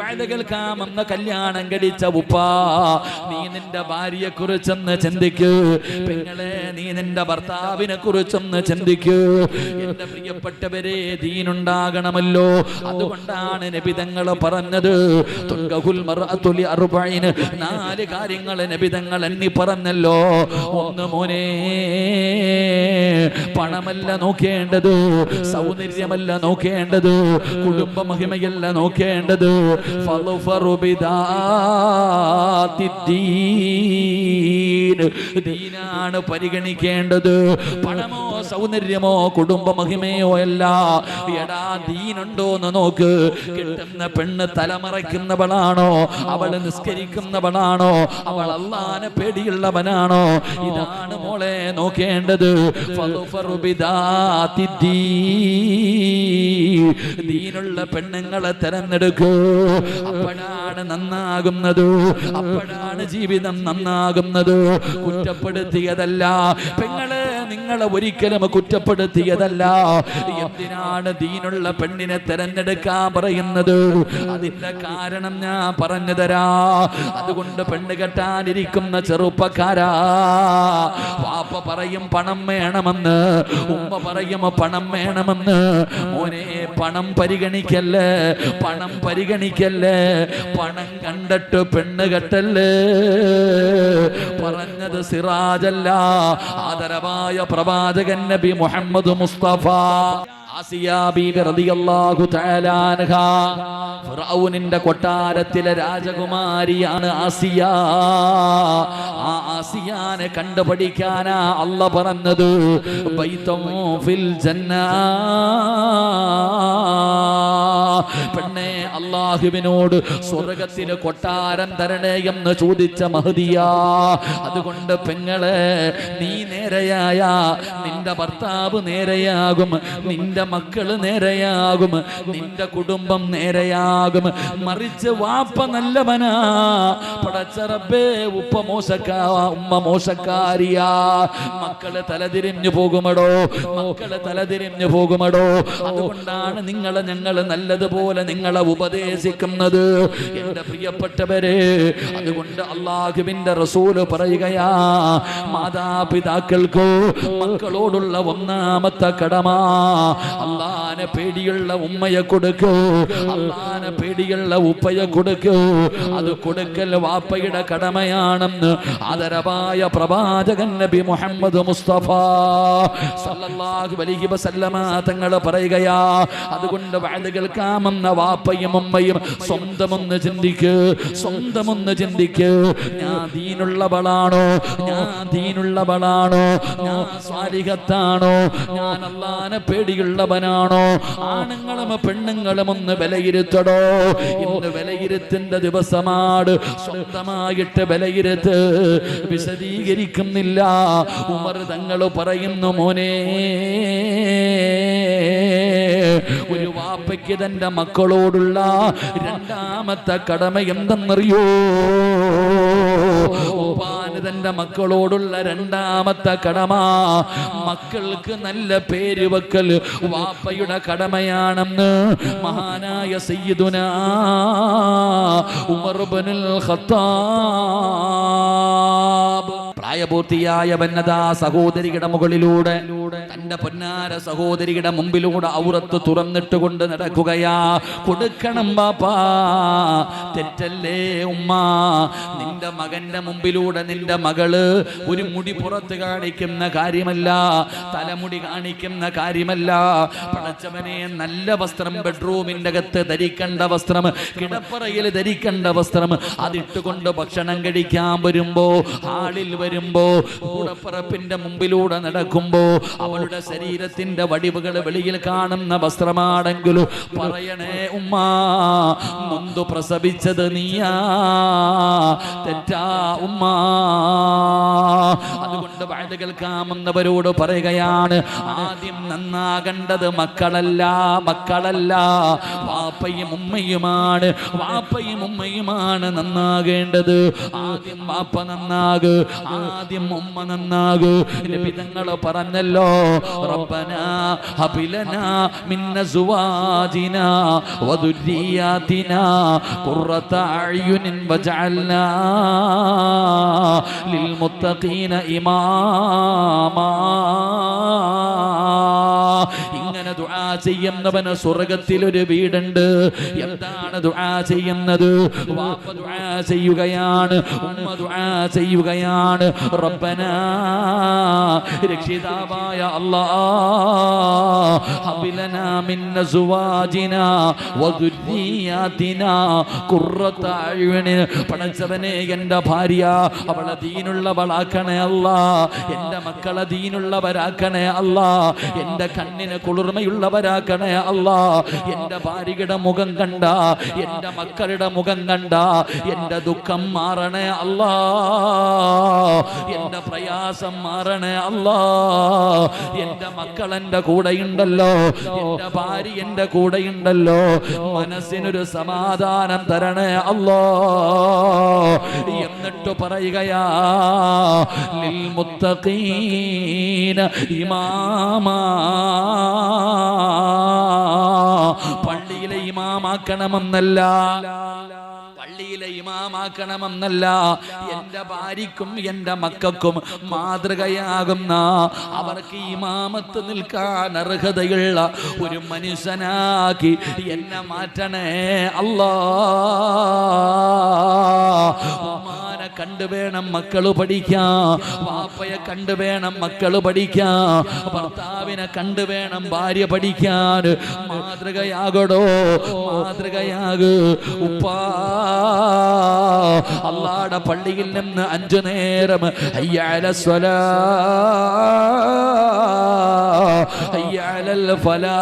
വാഴ കേൾക്കാമെന്ന കല്യാണം കഴിച്ച ഉപ്പ നീ നിന്റെ ഭാര്യയെ കുറിച്ചൊന്ന് ചിന്തിക്കൂ. പെങ്ങളെ നീ നിന്റെ ഭർത്താവിനെ കുറിച്ചൊന്ന് ചിന്തിക്കൂ. എന്റെ പ്രിയപ്പെട്ടവരെ ദീനുണ്ടാകണമല്ലോ. അതുകൊണ്ടാണ് നബിതങ്ങൾ പറഞ്ഞത് നാല് കാര്യങ്ങൾ നബിതങ്ങൾ എണ്ണി പറഞ്ഞല്ലോ. ഒന്ന് മോനെ പണമല്ല നോക്കേണ്ടത് സൗന്ദര്യമല്ല നോക്കേണ്ടത് കുടുംബ മഹിമയല്ല നോക്കേണ്ടത്. ദീനാണ് പരിഗണിക്കേണ്ടത്. പണമോ സൗന്ദര്യമോ കുടുംബ മഹിമയോ അല്ല. എടാ ദീനുണ്ടോ എന്ന് നോക്ക്. കിട്ടുന്ന പെണ്ണ് തലമറയ്ക്കുന്നവളാണോ? അവൾ നിസ്കരിക്കുന്നവളാണോ? അവൾ അള്ളാനെ പേടിയുള്ളവനാണോ? ഇതാണ് മോളെ നോക്കേണ്ടത്. ബിദാത്തിദ്ദീൻ. ദീനുള്ള പെണ്ണുങ്ങളെ തെരഞ്ഞെടുക്കൂ. അപ്പോഴാണ് നന്നാകുന്നത്? അപ്പോഴാണ് ജീവിതം നന്നാകുന്നത്? കുറ്റപ്പെടുത്തിയതല്ല. പെങ്ങളെ നിങ്ങളെ ഒരിക്കലും കുറ്റപ്പെടുത്തിയതല്ല. എന്തിനാണ് ദീനുള്ള പെണ്ണിനെ തെരഞ്ഞെടുക്കാൻ പറയുന്നത്? അതിന്റെ കാരണം ഞാൻ പറഞ്ഞു തരാ. അതുകൊണ്ട് പെണ്ണ് കെട്ടാനിരിക്കുന്ന ചെറുപ്പക്കാരാ. വാപ്പ പറയും പണം വേണമെന്ന്. ഉമ്മ പറയും പണം വേണമെന്ന്. മോനെ പണം പരിഗണിക്കല്ലേ? പണം പരിഗണിക്കല്ലേ? പണം കണ്ടിട്ട് പെണ്ണ് കെട്ടല്ലേ? പറഞ്ഞത് സിറാജല്ല. ആദരവായ പ്രവാചകൻ നബി മുഹമ്മദ് മുസ്തഫ. കൊട്ടാരത്തിലെ രാജകുമാരിയാണ് ആസിയ. ആ ആസിയാനെ കണ്ടുപഠിക്കാനാ അല്ല പറഞ്ഞത്. ബൈത്തും ഫിൽ ജന്ന. പെണ്ണെ അള്ളാഹുവിനോട് സ്വർഗത്തിന് കൊട്ടാരം തരണേ എന്ന് ചോദിച്ച മഹതിയ അതുകൊണ്ട് പെങ്ങളെ നീ നേരെയായ നിന്റെ ഭർത്താവ് നേരെയാകും നിന്റെ മക്കൾ നേരെയാകും നിന്റെ കുടുംബം നേരെയാകും. മറിച്ച് വാപ്പ നല്ലവനാ പടച്ചറബേ ഉപ്പ മോശക്കാ ഉമ്മ മോശക്കാരിയാ. മക്കൾ തലതിരിഞ്ഞു പോകുമടോ മക്കൾ തലതിരിഞ്ഞു പോകുമടോ. അതുകൊണ്ടാണ് നിങ്ങളെ ഞങ്ങൾ നല്ലതുപോലെ നിങ്ങളെ ഉപദേശിക്കുന്നത്. എന്റെ പ്രിയപ്പെട്ടവരെ അതുകൊണ്ട് അള്ളാഹുവിന്റെ റസൂൽ പറയുകയാ മാതാപിതാക്കൾക്കോ മക്കളോടുള്ള ഒന്നാമത്തെ കടമ അള്ളാനെ പേടിയുള്ള ഉമ്മയെ കൊടുക്കൂ അള്ളാനെ പേടിയുള്ള ഉപ്പയെ കൊടുക്കൂ. അത് കൊടുക്കൽ വാപ്പയുടെ കടമയാണെന്ന് ആദരവായ പ്രവാചകൻ നബി മുഹമ്മദ് മുസ്തഫ സല്ലല്ലാഹു അലൈഹി വസല്ലമ തങ്ങൾ പറയുകയാ അതുകൊണ്ട് വാഴ കേൾക്കാമെന്ന വാപ്പയും അമ്മയും സ്വന്തമൊന്ന് ചിന്തിക്ക് സ്വന്തമൊന്ന് ചിന്തിക്ക്. ഞാൻ ദീനുള്ളവളാണോ? ഞാൻ ദീനുള്ളവളാണോ? ഞാൻ സ്വാരികത്താണോ ഞാൻ അള്ളാനെ പേടിയുള്ളവനാണോ? ആണുങ്ങളും പെണ്ണുങ്ങളും ഒന്ന് വിലയിരുത്തടോ. ഇന്ന് വിലയിരുത്തിന്റെ ദിവസമാണ്. സ്വന്തമായിട്ട് വിലയിരുത്ത് വിശദീകരിക്കുന്നില്ല. ഉമർ തങ്ങൾ പറയുന്നു മോനെ ഒരു വാപ്പയ്ക്ക് തന്റെ മക്കളോടുള്ള രണ്ടാമത്തെ കടമ എന്തെന്നറിയോ? തന്റെ മക്കളോടുള്ള രണ്ടാമത്തെ കടമ. മക്കൾക്ക് നല്ല പേര് വെക്കൽ വാപ്പയുടെ കടമയാണെന്ന് മഹാനായ സയ്യിദുന ഉമർ ഹത്താ പ്രായപൂർത്തിയായ വന്നതാ സഹോദരിയുടെ മുകളിലൂടെ. തന്റെ പൊന്നാര സഹോദരിയുടെ മുമ്പിലൂടെ ഔറത്ത് തുറന്നിട്ട് കൊണ്ട് നടക്കുകയാ. കൊടുക്കണം ബാപ്പാ. തെറ്റല്ലേ ഉമ്മ? നിന്റെ മകന്റെ മുമ്പിലൂടെ നിന്റെ മകൾ ഒരു മുടി പുറത്ത് കാണിക്കുന്ന കാര്യമല്ല തലമുടി കാണിക്കുന്ന കാര്യമല്ല. പടച്ചവനെ നല്ല വസ്ത്രം ബെഡ്റൂമിന്റെ അകത്ത് ധരിക്കേണ്ട വസ്ത്രം കിടപ്പറയിൽ ധരിക്കേണ്ട വസ്ത്രം അതിട്ടുകൊണ്ട് ഭക്ഷണം കഴിക്കാൻ വരുമ്പോ ഹാളിൽ വരുമ്പോ കൂടപ്പറപ്പിന്റെ മുമ്പിലൂടെ നടക്കുമ്പോ അവളുടെ ശരീരത്തിന്റെ വടിവുകൾ വെളിയിൽ കാണുന്ന വസ്ത്രമാണെങ്കിലും പറയണേ ഉമ്മ മുന്തു പ്രസവിച്ചത് നീയാ. തെറ്റാ ഉമ്മാ. അതുകൊണ്ട് വാഴ കേൾക്കാമെന്നവരോട് പറയുകയാണ് ആദ്യം നന്നാകേണ്ടത് മക്കളല്ല മക്കളല്ല. വാപ്പയും ഉമ്മയുമാണ് വാപ്പയും ഉമ്മയുമാണ് നന്നാകേണ്ടത്. ആദ്യം വാപ്പ നന്നാക് ആദ്യം ഉമ്മ നന്നാകൂ. നബിതങ്ങൾ പറഞ്ഞല്ലോ. റബ്ബന ഹബിലന മിന്ന സുവാജിന വദുരിയാതിന ഖുറത അയ്യുനിൻ വജഅൽനാ ലിൽമുത്തഖീന ഇമാമാ. ഇങ്ങനെ ദുആ ചെയ്യുന്നവന് സ്വർഗത്തിൽ ഒരു വീടുണ്ട്. എന്താണ് ദുആ ചെയ്യുന്നത്? ദുആ ചെയ്യുകയാണ് ഉമ്മ ദുആ ചെയ്യുകയാണ്. റബ്ബന രക്ഷിതാവായ അസ്വാജിന വദുരിയാതിന ഖുർറത ഭാര്യ അവളെ ദീനുള്ളവളാക്കണേ അല്ലാ എന്റെ മക്കളെ ദീനുള്ളവരാക്കണേ അല്ലാ എന്റെ കണ്ണിന് കുളിർമയുള്ളവരാക്കണേ അല്ല. എന്റെ ഭാര്യയുടെ മുഖം കണ്ട എന്റെ മക്കളുടെ മുഖം കണ്ട എന്റെ ദുഃഖം മാറണേ അല്ല. എന്റെ പ്രയാസം മാറണേ അല്ല. എന്റെ മക്കൾ എന്റെ കൂടെയുണ്ടല്ലോ എന്റെ ഭാര്യ എന്റെ കൂടെയുണ്ടല്ലോ. മനസ്സിനൊരു സമാധാനം തരണേ അല്ലോ. എന്നിട്ട് പറയുകയാ ഇമാമാ. പള്ളിയിലെ ഇമാമാക്കണമെന്നല്ല. പള്ളിയിലെ ഇമാമാക്കണമെന്നല്ല. എന്റെ ഭാര്യക്കും എന്റെ മക്കൾക്കും മാതൃകയാകുന്ന അവർക്ക് ഇമാമത്ത് നിൽക്കാൻ അർഹതയുള്ള ഒരു മനുഷ്യനാക്കി എന്നെ മാറ്റണേ. അല്ലാ. കണ്ടു വേണം മക്കൾ പഠിക്കാ. വാപ്പയെ കണ്ടു വേണം മക്കൾ പഠിക്കാ. ഭർത്താവിനെ കണ്ടു വേണം ഭാര്യ പഠിക്കാൻ. മാതൃകയാകടോ മാതൃകയാക്. ഉപ്പാ അള്ളാടെ പള്ളിയിൽ നിന്ന് അഞ്ചു നേരം അയ്യാല സ്വല. അയ്യാലൽ ഫലാ.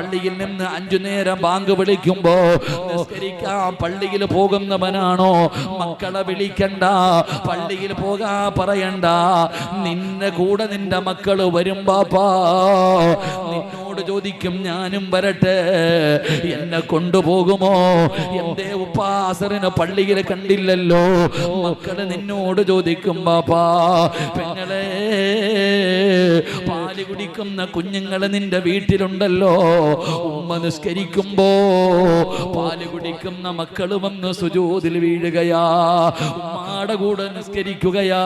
പള്ളിയിൽ നിന്ന് അഞ്ചു നേരം ബാങ്ക് വിളിക്കുമ്പോ പള്ളിയിൽ പോകുന്നവനാണോ? മക്കളെ വിളിക്കണ്ട പള്ളിയിൽ പോകാ പറയണ്ട. നിന്നെ കൂടെ നിന്റെ മക്കൾ വരും പാപ്പാ നിന്നോട് ചോദിക്കും ഞാനും വരട്ടെ. എന്നെ കൊണ്ടുപോകുമോ? എന്റെ ഉപ്പാസറിന് പള്ളിയിൽ കണ്ടില്ലല്ലോ. മക്കൾ നിന്നോട് ചോദിക്കും പാപ്പാ പെങ്ങളെ പാൽ കുടിക്കുന്ന കുഞ്ഞുങ്ങൾ നിന്റെ വീട്ടിലുണ്ടല്ലോ. ഉമ്മ നിസ്കരിക്കുമ്പോ പാൽ കുടിക്കുന്ന മക്കൾ വന്ന് സുജൂതിൽ വീഴുകയാ. ഉമ്മാടെ കൂടെ നിസ്കരിക്കുകയാ.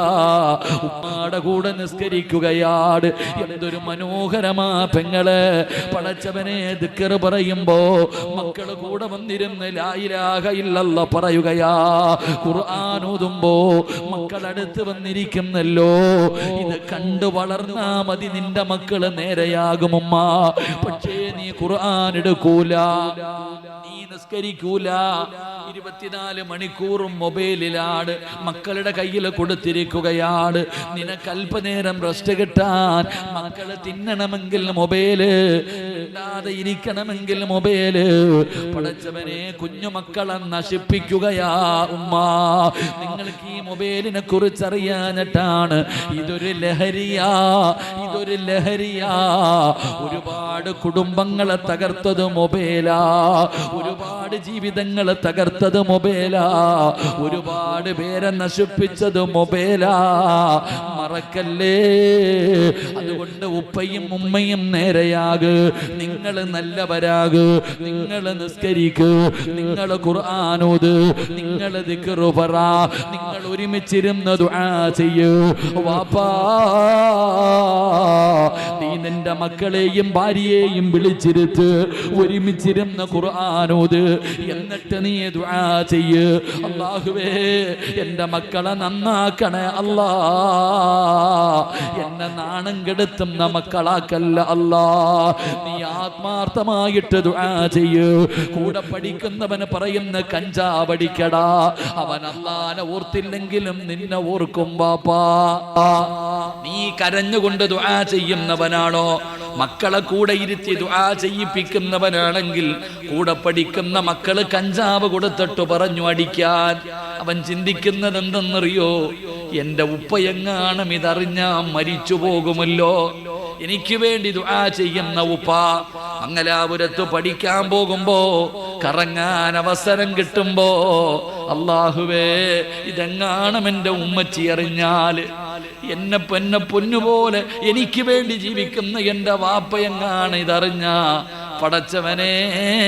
ഉമ്മാടെ കൂടെ നിസ്കരിക്കുകയാട്. എന്തൊരു മനോഹരമാ പെങ്ങൾ. പടച്ചവനെ ദിക്കറ് പറയുമ്പോ മക്കൾ കൂടെ വന്നിരുന്ന് ലായിലാക ഇല്ലല്ല പറയുകയാ. ഖുർആൻ ഓതുമ്പോ മക്കളടുത്ത് വന്നിരിക്കുന്നല്ലോ. ഇത് കണ്ടു വളർന്നാ മതി നിന്റെ മക്കൾ നേരെയാകുമമ്മ. പക്ഷേ നീ ഖുർആൻ എടുക്കൂല. നീ നിസ്കരിക്കൂല. ഇരുപത്തിനാല് മണിക്കൂറും മൊബൈലിലാണ്. മക്കളുടെ കയ്യിൽ കൊടുത്തിരിക്കുകയാണ്. നിനക്ക് അല്പനേരം റെസ്റ്റ് കിട്ടാൻ മക്കൾ തിന്നണമെങ്കിൽ മൊബൈൽ ഇണ്ടാതെ ഇരിക്കണമെങ്കിൽ മൊബൈൽ പടച്ചവനെ കുഞ്ഞുമക്കളെ നശിപ്പിക്കുകയാ ഉമ്മ. നിങ്ങൾക്ക് ഈ മൊബൈലിനെ കുറിച്ച് അറിയാനിട്ടാണ് ഇതൊരു ലഹരിയാ ഇതൊരു ലഹരിയാ. ഒരുപാട് കുടുംബങ്ങളെ തകർത്തത് മൊബൈലാ ഒരുപാട് ജീവിതങ്ങളെ തകർത്തത് മൊബൈലാ ഒരുപാട് പേരെ നശിപ്പിച്ചത് മൊബൈലാ. മറക്കല്ലേ? അതുകൊണ്ട് ഉപ്പയും ഉമ്മയും നേരെയാക്. നിങ്ങൾ നല്ലവരാക് നിങ്ങൾ നിസ്കരിക്ക് നിങ്ങൾ ഖുർആാനോത് നിങ്ങൾ പറ നിങ്ങൾ ഒരുമിച്ചിരുന്ന് ദുആ ചെയ്യൂ. വാപ്പാ നീ നിന്റെ മക്കളെയും ഭാര്യയെയും വിളിച്ചിരുത്ത് ഒരുമിച്ചിരുന്ന് ഖുർആാനോത് എന്നിട്ട് നീ ദുആ ചെയ്യ്. അള്ളാഹുവേ എന്റെ മക്കളെ നന്നാക്കണേ അല്ലാ. എന്നെ നാണം കെടുത്തുന്ന മക്കളാക്കല്ല അല്ലാ. നീ ആത്മാർത്ഥമായിട്ട് ദുആ ചെയ്യൂ. കൂടെ പഠിക്കുന്നവന് പറയുന്ന കഞ്ചാവടിക്കടാ. അവൻ അല്ലാനെ ഓർത്തില്ലെങ്കിലും നിന്നെ ഓർക്കും ബാപ്പാ. നീ കരഞ്ഞുകൊണ്ട് ദുആ ചെയ്യുന്നവനാണോ? മക്കളെ കൂടെ ഇരുത്തി ദുആ ചെയ്യിപ്പിക്കുന്നവനാണെങ്കിൽ കൂടെ പഠിക്കുന്ന മക്കൾ കഞ്ചാവ് കൊടുത്തിട്ട് പറഞ്ഞു അടിക്കാൻ. അവൻ ചിന്തിക്കുന്നത് എന്തെന്നറിയോ എന്റെ ഉപ്പയെങ്ങാനും ഇതറിഞ്ഞാ മരിച്ചു പോകുമല്ലോ എനിക്ക് വേണ്ടി ദുആ ചെയ്യുന്ന ഉപ്പ മംഗലാപുരത്ത് പഠിക്കാൻ പോകുമ്പോ കറങ്ങാൻ അവസരം കിട്ടുമ്പോ അള്ളാഹുവേ ഇതെങ്ങാണം എന്റെ ഉമ്മച്ചി അറിഞ്ഞാൽ എന്നെ പൊന്നെ പൊന്നുപോലെ എനിക്ക് വേണ്ടി ജീവിക്കുന്ന എന്റെ വാപ്പയെങ്ങാണ് ഇതറിഞ്ഞ? പടച്ചവനെ.